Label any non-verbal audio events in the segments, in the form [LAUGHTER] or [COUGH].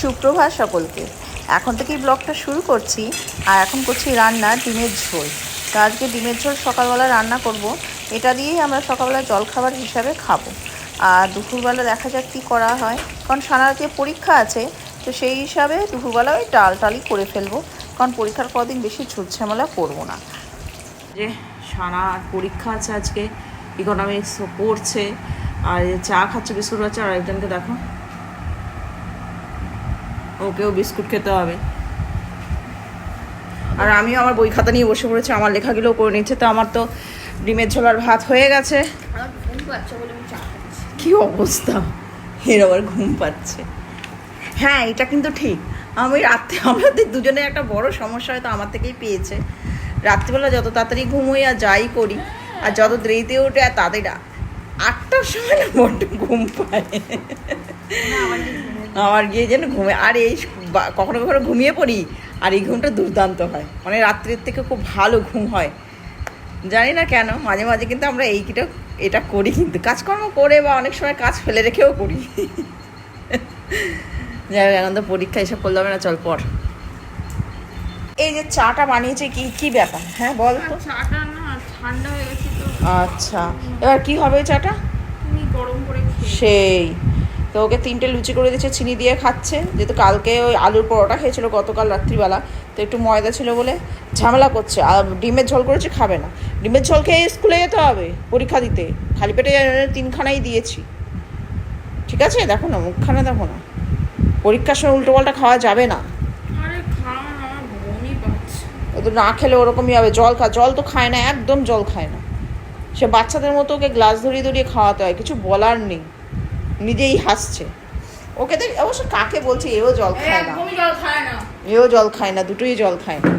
সুপ্রভাত সকলকে। এখন থেকেই ব্লগটা শুরু করছি, আর এখন করছি রান্না ডিমের ঝোল। তো আজকে ডিমের ঝোল সকালবেলা রান্না করব। এটা দিয়েই আমরা সকালবেলা জলখাবার হিসাবে খাব। আর দুপুরবেলা দেখা যাক কী করা হয়। কারণ সারাতে পরীক্ষা আছে, তো সেই হিসাবে দুপুরবেলা ওই ডাল টালই করে ফেলব। কারণ পরীক্ষার কদিন বেশি ঝুট ঝামেলা করব না। যে সারা পরীক্ষা আছে আজকে ইকোনমিক্স পড়ছে, আর চা খাচ্ছে, বিস্কুট খাচ্ছে, আর একজনকে দেখো। ওকেও বিস্কুট খেতে হবে। আর আমিও আমার বই খাতা নিয়ে বসে পড়েছি আমার লেখাগুলোও করে নিচ্ছে তো আমার তো ডিমের ঝোলার ভাত হয়ে গেছে। কি অবস্থা? এর আবার ঘুম পাচ্ছে। হ্যাঁ এটা কিন্তু ঠিক। আমি রাত্রে আমাদের দুজনে একটা বড় সমস্যা হয়তো আমার থেকেই পেয়েছে। রাত্রিবেলা যত তাড়াতাড়ি ঘুমোই আর যাই করি আর যত দেরিতে ওঠে আর তাদের আটটার সময় না বড্ড ঘুম পায়। আমার গিয়ে যেন ঘুমে আর এই কখনো কখনো ঘুমিয়ে পড়ি আর এই ঘুমটা দুর্দান্ত হয়। মানে রাত্রির থেকে খুব ভালো ঘুম হয়। জানি না কেন মাঝে মাঝে কিন্তু আমরা এইটা এটা করি কিন্তু। কাজকর্ম করে বা অনেক সময় কাজ ফেলে রেখেও করি। যাই হোক, এখন তো পরীক্ষা এসব করলে হবে না চল পর। এই যে চাটা বানিয়েছে কি কি ব্যাপার? হ্যাঁ বল তো। চাটা না ঠান্ডা হয়ে গেছে তো। আচ্ছা। এবার কি হবে চাটা? তুমি গরম করে সেই। তো ওকে তিনটে লুচি করে দিচ্ছে চিনি দিয়ে খাচ্ছে। যেহেতু কালকে ওই আলুর পরোটা খেয়েছিল গতকাল রাত্রিবেলা তো একটু ময়দা ছিল বলে ঝামেলা করছে। আর ডিমের ঝোল করেছে খাবে না। ডিমের ঝোল খেয়ে স্কুলে যেতে হবে পরীক্ষা দিতে। খালি পেটে তিনখানাই দিয়েছি। ঠিক আছে? দেখো না মুখখানা দেখো না। পরীক্ষার সময় উল্টো পাল্টা খাওয়া যাবে না। তো না খেলে ওরকমই হবে জল খা জল তো খায় না একদম জল খায় না। সে বাচ্চাদের মতো ওকে গ্লাস ধরিয়ে ধরিয়ে খাওয়াতে হয় কিছু বলার নেই। নিজেই হাসছে। ওকে দেখ অবশ্য কাকে বলছে এও জল খায় না। খায় না। এও জল খায় না দুটোই জল খায় না।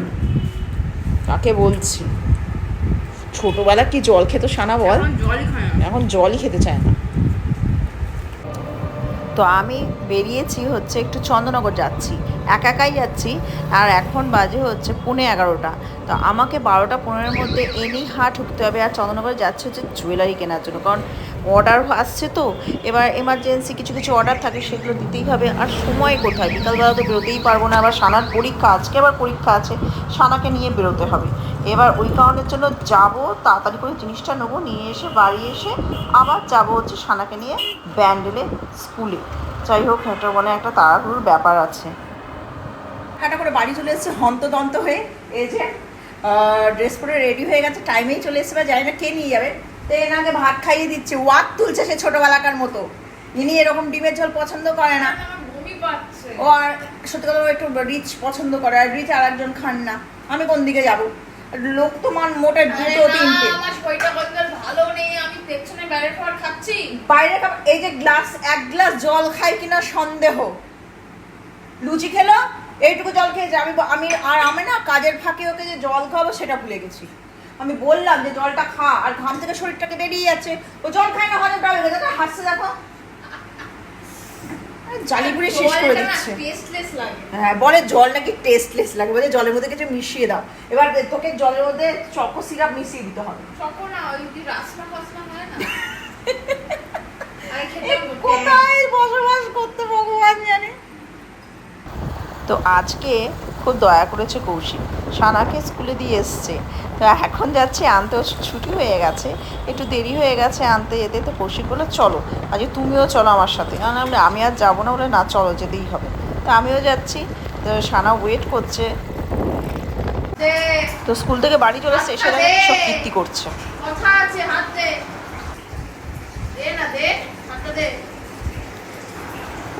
কাকে বলছি? ছোটবেলা কি জল খেতো সানা বল? এখন জলই খেতে চায় না। তো আমি বেরিয়েছি হচ্ছে একটু চন্দ্রনগর যাচ্ছি। একা একাই যাচ্ছি আর এখন বাজে হচ্ছে পৌনে এগারোটা। তো আমাকে বারোটা পনেরোর মধ্যে এনেই হাট ঢুকতে হবে আর চন্দ্রনগর যাচ্ছে হচ্ছে জুয়েলারি কেনার জন্য। কারণ অর্ডার আসছে তো, এবার এমার্জেন্সি কিছু কিছু অর্ডার থাকে সেগুলো দিতেই হবে। আর সময় কোথায়? বিকালবেলা তো বেরোতেই পারব না। আবার সানার পরীক্ষা, আজকে আবার পরীক্ষা আছে। সানাকে নিয়ে বেরোতে হবে। এবার ওই কারণের জন্য যাব তাড়াতাড়ি করে জিনিসটা নেব নিয়ে এসে বাড়ি এসে আবার যাব হচ্ছে সানাকে নিয়ে ব্যান্ডেলে স্কুলে। যাই হোক এটা মানে একটা তাড়াহুড়োর ব্যাপার আছে। হাঁটা করে বাড়ি চলে এসেছে হন্তদন্ত হয়ে। এই যে ড্রেস পরে রেডি হয়ে গেছে টাইমেই চলে এসেছে বা জানি না কে নিয়ে যাবে। তো এনাকে ভাত খাইয়ে দিচ্ছে ওয়াক তুলছে সে ছোটোবেলাকার মতো। ইনি এরকম ডিমের ঝোল পছন্দ করে না। ও আর সত্যি কথা একটু রিচ পছন্দ করে আর রিচ আর একজন খান না। আমি কোন দিকে যাব? লোক তো মান মোটে দুটো তিনটে। আমার শরীরটা ভালো নেই আমি পেছনে বাইরের খাবার খাচ্ছি। বাইরে খাবার- এই যে গ্লাস এক গ্লাস জল খাই কিনা সন্দেহ। লুচি খেলো এইটুকু জল খেয়েছে আমি আমি আর আমি না কাজের ফাঁকে ওকে যে জল খাব সেটা ভুলে গেছি। আমি বললাম যে জলটা খা আর ঘাম থেকে শরীরটাকে বেরিয়ে যাচ্ছে। ও জল খায় না হজমটা হয়ে গেছে হাসছে দেখো। আরে জালিপুরে শেষ করে দিচ্ছে। হ্যাঁ বলে জল নাকি টেস্টলেস লাগে বলে জলের মধ্যে কিছু মিশিয়ে দাও। এবার তোকে জলের মধ্যে চকো সিরাপ মিশিয়ে দিতে হবে। চকো না ওই যে রাসনা ফাসনা হয় না। [LAUGHS] কোথায় বসবাস করতে ভগবান জানে? তো আজকে খুব দয়া করেছে কৌশিক। সানাকে স্কুলে দিয়ে এসছে। তো এখন যাচ্ছে আনতে ওর ছুটি হয়ে গেছে। একটু দেরি হয়ে গেছে আনতে যেতে। তো কৌশিক বলে চলো, আজকে তুমিও চলো আমার সাথে। কারণ আমি আর যাব না। বলে, না, চলো, যেতেই হবে। তো আমিও যাচ্ছি। তো সানা ওয়েট করছে। তো স্কুল থেকে বাড়ি চলে এসে এসে সব কীর্তি করছে। কথা আছে দে। না, দে দে।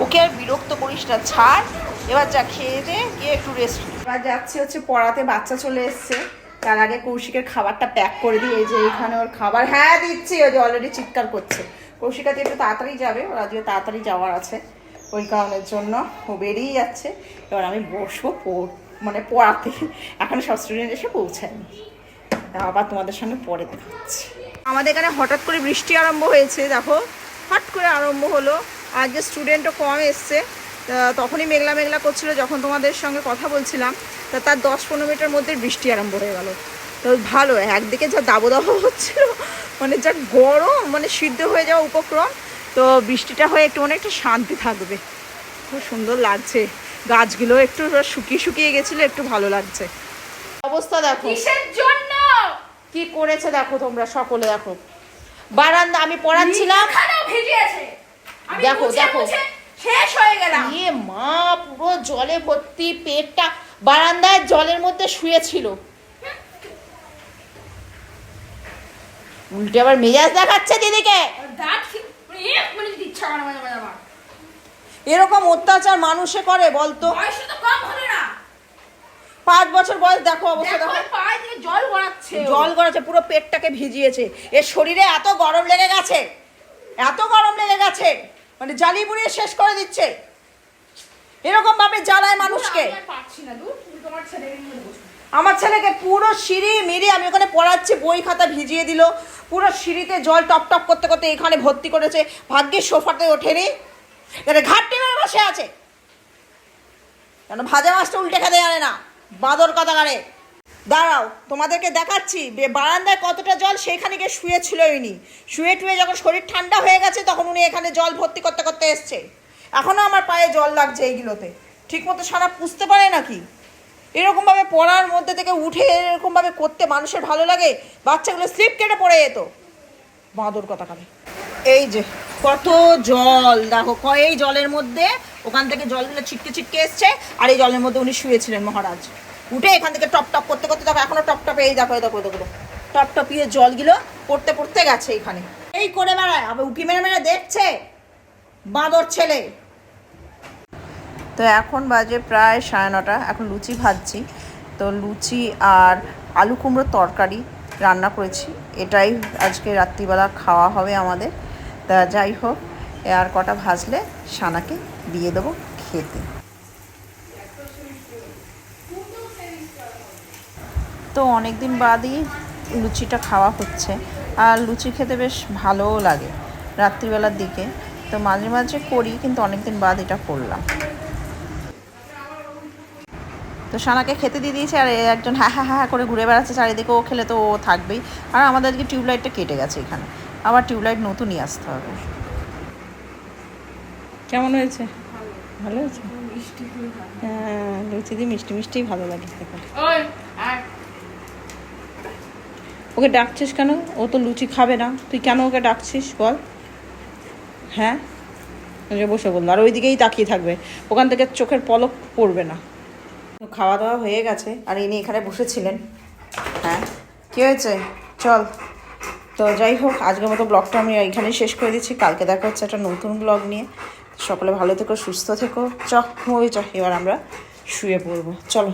ওকে আর বিরক্ত করিস না, ছাড়। এবার যা খেয়ে দে, গিয়ে একটু রেস্ট এবার যাচ্ছি হচ্ছে পড়াতে, বাচ্চা চলে এসছে। তার আগে কৌশিকের খাবারটা প্যাক করে দিয়ে যে এখানে ওর খাবার। হ্যাঁ দিচ্ছি, ওই যে অলরেডি চিৎকার করছে। কৌশিকা কৌশিকাতে একটু তাড়াতাড়ি যাবে, ওর আজকে তাড়াতাড়ি যাওয়ার আছে। ওই কারণের জন্য ও বেরিয়ে যাচ্ছে। এবার আমি বসবো পড় মানে পড়াতে। এখন সব স্টুডেন্ট এসে পৌঁছায়নি। আবার তোমাদের সঙ্গে পরে দেখা আমাদের এখানে হঠাৎ করে বৃষ্টি আরম্ভ হয়েছে, দেখো। হট করে আরম্ভ হলো। যে স্টুডেন্টও কম এসছে তা তখনই মেঘলা মেঘলা করছিল যখন তোমাদের সঙ্গে কথা বলছিলাম তা তার দশ পনেরো মিনিটের মধ্যে বৃষ্টি আরম্ভ হয়ে গেল। তো ভালো একদিকে যা দাবদাহ হচ্ছিল মানে যা গরম মানে সিদ্ধ হয়ে যাওয়া উপক্রম তো বৃষ্টিটা হয়ে একটু মানে একটু শান্তি থাকবে। খুব সুন্দর লাগছে গাছগুলো একটু শুকিয়ে শুকিয়ে গেছিল একটু ভালো লাগছে। অবস্থা দেখো। জন্য? কি করেছে দেখো তোমরা সকলে দেখো। বারান্দা আমি পড়াচ্ছিলাম। আমি দেখো, দেখো। শেষ হয়ে গেলাম। ইয়ে মা পুরো জলে ভর্তি পেটটা বারান্দায় জলের মধ্যে শুয়েছিল। উল্টে আবার মেজাজ দেখাচ্ছে দিদিকে। মাঝে আমার। এরকম অত্যাচার মানুষে করে বলতো। পাঁচ বছর বয়স দেখো অবস্থা দেখো জল গড়াচ্ছে। জল গড়াচ্ছে পুরো পেটটাকে ভিজিয়েছে। এর শরীরে এত গরম লেগে গেছে। এত গরম লেগে গেছে। মানে জ্বালিয়ে পুড়িয়ে শেষ করে দিচ্ছে। এরকম ভাবে জ্বালায় মানুষকে। আমার ছেলেকে পুরো সিঁড়ি মিড়ি আমি ওখানে পড়াচ্ছি বই খাতা ভিজিয়ে দিল। পুরো সিঁড়িতে জল টপ টপ করতে করতে এখানে ভর্তি করেছে। ভাগ্যের সোফাতে ওঠেনি। এটা ঘাট টেনে বসে আছে। কেন ভাজা মাছটা উল্টে খেতে জানে না। বাঁদর কাতাগারে দাঁড়াও, তোমাদেরকে দেখাচ্ছি বারান্দায় কতটা জল সেইখানে গিয়ে শুয়েছিল ইনি শুয়ে টুয়ে যখন শরীর ঠান্ডা হয়ে গেছে, তখন উনি এখানে জল ভর্তি করতে করতে এসছে। এখনও আমার পায়ে জল লাগছে এইগুলোতে। ঠিক মতো সারা পুষতে পারে নাকি? এরকমভাবে পড়ার মধ্যে থেকে উঠে এরকমভাবে করতে মানুষের ভালো লাগে, বাচ্চাগুলো স্লিপ কেটে পড়ে যেত। বাঁদর কথা কানে। এই যে, কত জল, দেখো, ক- এই জলের মধ্যে ওখান থেকে জলগুলো ছিটকে ছিটকে এসছে, আর এই জলের মধ্যে উনি শুয়েছিলেন মহারাজ। উঠে এখান থেকে টপ টপ করতে করতে দেখো, এখনও টপ টপে এই দেখো দেখো দেখো টপ টপিয়ে জলগুলো পড়তে পড়তে গেছে এখানে। এই করে বেড়ায়, আবার উকি মেরে মেরে দেখছে বাঁদর ছেলে। তো এখন বাজে প্রায় সাড়ে নটা, এখন লুচি ভাজছি। তো লুচি আর আলু কুমড়োর তরকারি রান্না করেছি। এটাই আজকে রাত্রিবেলা খাওয়া হবে আমাদের। তা যাই হোক, আর কটা ভাজলে সানাকে দিয়ে দেবো খেতে। তো অনেক দিন বাদই লুচিটা খাওয়া হচ্ছে। আর লুচি খেতে বেশ ভালোও লাগে রাত্রিবেলার দিকে। তো মাঝে মাঝে করি কিন্তু অনেক দিন বাদ এটা করলাম। তো সানাকে খেতে দিয়ে দিয়েছে আর একজন হ্যাঁ হ্যাঁ হ্যাঁ করে ঘুরে বেড়াচ্ছে চারিদিকে ও খেলে তো ও থাকবেই। আর আমাদেরকে টিউবলাইটটা কেটে গেছে এখানে। আবার টিউবলাইট নতুনই আসতে হবে। কেমন হয়েছে? ভালো। হয়েছে হ্যাঁ লুচি দিয়ে মিষ্টি মিষ্টিই ভালো লাগে খেতে। ওকে ডাকছিস কেন? ও তো লুচি খাবে না। তুই কেন ওকে ডাকছিস বল। হ্যাঁ? বসে বলল। আর ওইদিকেই তাকিয়ে থাকবে। ওখান থেকে চোখের পলক পড়বে না। খাওয়া দাওয়া হয়ে গেছে। আর ইনি এখানে বসেছিলেন। হ্যাঁ? কী হয়েছে? চল। তো যাই হোক, আজকের মতো ব্লগটা আমি এখানেই শেষ করে দিচ্ছি। কালকে দেখা হচ্ছে একটা নতুন ব্লগ নিয়ে। সকলে ভালো থেকো, সুস্থ থেকো। চ ঘুমোবি চ এবার আমরা শুয়ে পড়ব। চলো।